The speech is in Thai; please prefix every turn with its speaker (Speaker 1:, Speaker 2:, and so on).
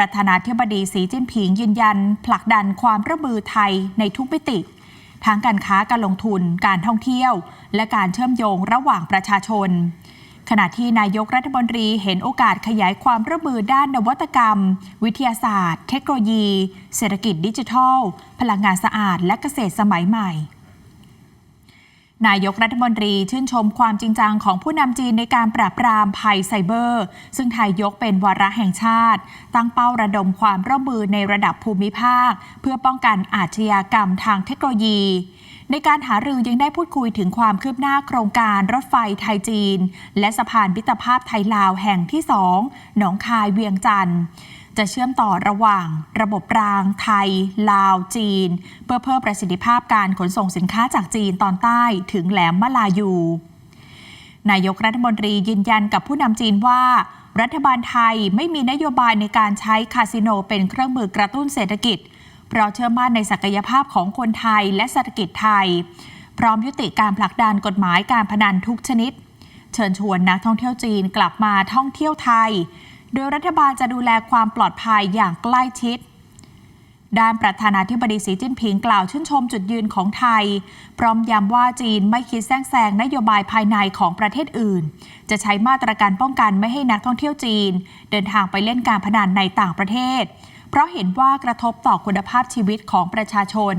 Speaker 1: ประธานาธิบดีสีจิ้นผิงยืนยัน ผลักดันความร่วมมือไทยในทุกมิติ ทั้งการค้าการลงทุน การท่องเที่ยว และการเชื่อมโยงระหว่างประชาชน ขณะที่นายกรัฐมนตรีเห็นโอกาสขยายความร่วมมือด้านนวัตกรรม วิทยาศาสตร์ เทคโนโลยี เศรษฐกิจดิจิทัล พลังงานสะอาด และเกษตรสมัยใหม่ นายกรัฐมนตรีชื่นชมความจริงจังของผู้นำจีนในการปราบปรามภัยไซเบอร์ ซึ่งไทยยกเป็นวาระแห่งชาติ ตั้งเป้าระดมความร่วมมือในระดับภูมิภาค เพื่อป้องกันอาชญากรรมทางเทคโนโลยี ในการหารือยังได้พูดคุยถึงความคืบหน้าโครงการรถไฟไทยจีน และสะพานมิตรภาพไทยลาวแห่งที่สองหนองคายเวียงจันทร์ จะเชื่อมต่อระหว่างระบบรางไทย ลาว จีน เพื่อเพิ่มประสิทธิภาพการขนส่งสินค้าจากจีนตอนใต้ถึงแหลมมะลายู นายกรัฐมนตรียืนยันกับผู้นำจีนว่า รัฐบาลไทยไม่มีนโยบายในการใช้คาสิโนเป็นเครื่องมือกระตุ้นเศรษฐกิจ เพราะเชื่อมั่นในศักยภาพของคนไทยและเศรษฐกิจไทย พร้อมยุติการผลักดันกฎหมายการพนันทุกชนิด เชิญชวนนักท่องเที่ยวจีนกลับมาท่องเที่ยวไทย โดยรัฐบาลจะดูแลความปลอดภัยอย่างใกล้ชิด ด้านประธานาธิบดีสีจิ้นผิงกล่าวชื่นชมจุดยืนของไทย พร้อมย้ำว่าจีนไม่คิดแทรกแซงนโยบายภายในของประเทศอื่น จะใช้มาตรการป้องกันไม่ให้นักท่องเที่ยวจีน เดินทางไปเล่นการพนันในต่างประเทศ เพราะเห็นว่ากระทบต่อคุณภาพชีวิตของประชาชน